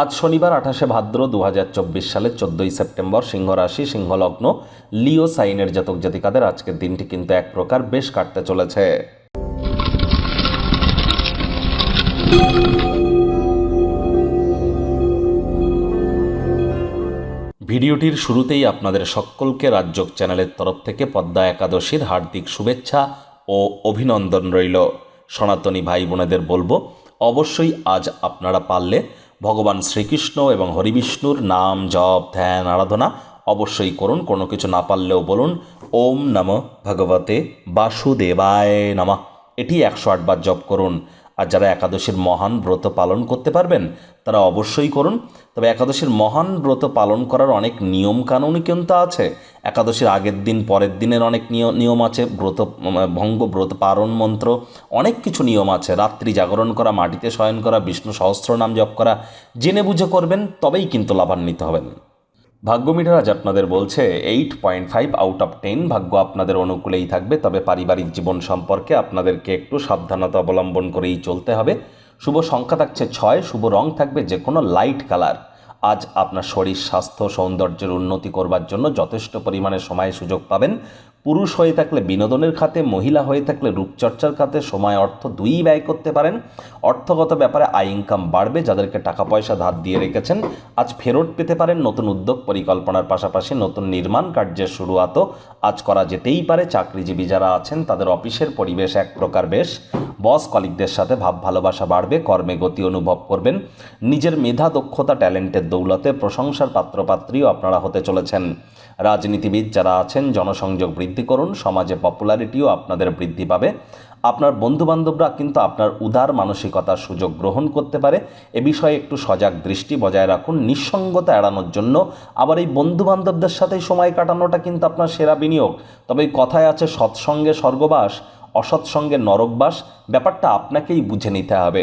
আজ শনিবার আঠাশে ভাদ্র দু হাজার চব্বিশ সালের চোদ্দোই সেপ্টেম্বর সিংহ রাশি সিংহ লগ্ন লিও সাইনের জাতক জাতিকাদের আজকের দিনটি কিন্তু এক প্রকার বেশ কাটতে চলেছে। ভিডিওটির শুরুতেই আপনাদের সকলকে রাজ্যক চ্যানেলের তরফ থেকে পদ্মা একাদশীর হার্দিক শুভেচ্ছা ও অভিনন্দন রইল। সনাতনী ভাই বোনেদের বলব, অবশ্যই আজ আপনারা পারলে ভগবান শ্রীকৃষ্ণ এবং হরিবিষ্ণুর নাম, জপ, ধ্যান, আরাধনা অবশ্যই করুন। কোনো কিছু না পারলেও বলুন, ওম নম ভগবতে বাসুদেবায় নমঃ। এটি একশো আটবার জপ করুন। আর যারা একাদশীর মহান ব্রত পালন করতে পারবেন, তারা অবশ্যই করুন। তবে একাদশীর মহান ব্রত পালন করার অনেক নিয়ম কানুনই কিন্তু আছে। একাদশীর আগের দিন, পরের দিনের অনেক নিয়- নিয়ম আছে। ব্রত, ভঙ্গ, ব্রত পারণ মন্ত্র, অনেক কিছু নিয়ম আছে। রাত্রি জাগরণ করা, মাটিতে শয়ন করা, বিষ্ণু সহস্র নাম জপ করা, জেনে বুঝে করবেন, তবেই কিন্তু লাভান্বিত হবেন। ভাগ্য মিটার আজ আপনাদের বলছে eight point five out of ten ভাগ্য আপনাদের অনুকূলেই থাকবে, তবে পারিবারিক জীবন সম্পর্কে আপনাদেরকে একটু সাবধানতা অবলম্বন করেই চলতে হবে। শুভ সংখ্যা থাকছে ছয়, শুভ রং থাকবে যে কোনো লাইট কালার আজ আপনার শরীর স্বাস্থ্য সৌন্দর্যের উন্নতি করবার জন্য যথেষ্ট পরিমাণে সময় সুযোগ পাবেন। পুরুষ হয়ে থাকলে বিনোদনের খাতে, মহিলা হয়ে থাকলে রূপচর্চার খাতে সময়, অর্থ দুই ব্যয় করতে পারেন। অর্থগত ব্যাপারে আয় ইনকাম বাড়বে, যাদেরকে টাকা পয়সা ধার দিয়ে রেখেছেন। আজ ফেরত পেতে পারেন নতুন উদ্যোগ পরিকল্পনার পাশাপাশি নতুন নির্মাণ কার্যের শুরুয়াতও। আজ করা যেতেই পারে, চাকরিজীবী যারা আছেন, তাদের অফিসের পরিবেশ এক প্রকার বেশ। বস কলিকদের সাথে ভাব ভালোবাসা বাড়বে, কর্মে গতি অনুভব করবেন। নিজের মেধা, দক্ষতা, ট্যালেন্টের দৌলতে প্রশংসার পাত্রপাত্রীও আপনারা হতে চলেছেন। রাজনীতিবিদ যারা আছেন, জনসংযোগ বৃদ্ধি করুন, সমাজে পপুলারিটিও আপনাদের বৃদ্ধি পাবে। আপনার বন্ধুবান্ধবরা কিন্তু আপনার উদার মানসিকতার সুযোগ গ্রহণ করতে পারে। এ বিষয়ে একটু সজাগ দৃষ্টি বজায় রাখুন। নিঃসঙ্গতা এড়ানোর জন্য আবার এই বন্ধুবান্ধবদের সাথে সময় কাটানোটা কিন্তু আপনার সেরা বিনিয়োগ। তবে কথায় আছে, সৎসঙ্গে স্বর্গবাস। অসৎসঙ্গে নরকবাস ব্যাপারটা আপনাকেই বুঝে নিতে হবে।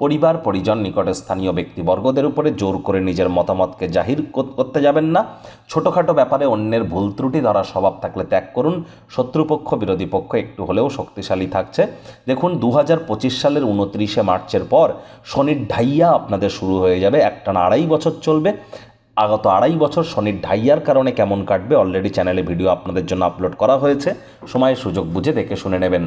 পরিবার, পরিজন নিকটে স্থানীয় ব্যক্তিবর্গদের উপরে জোর করে নিজের মতামতকে জাহির করতে যাবেন না। ছোটোখাটো ব্যাপারে অন্যের ভুল ত্রুটি ধরার স্বভাব থাকলে ত্যাগ করুন। শত্রুপক্ষ, বিরোধী পক্ষ একটু হলেও শক্তিশালী থাকছে। দেখুন দু হাজার পঁচিশ সালের উনত্রিশে মার্চের পর শনির ঢাইয়া আপনাদের শুরু হয়ে যাবে। একটানা আড়াই বছর চলবে। আগত আড়াই বছর শনির ঢাইয়ার কারণে কেমন কাটবে অলরেডি চ্যানেলে ভিডিও আপনাদের জন্য আপলোড করা হয়েছে। সময় সুযোগ বুঝে দেখে শুনে নেবেন।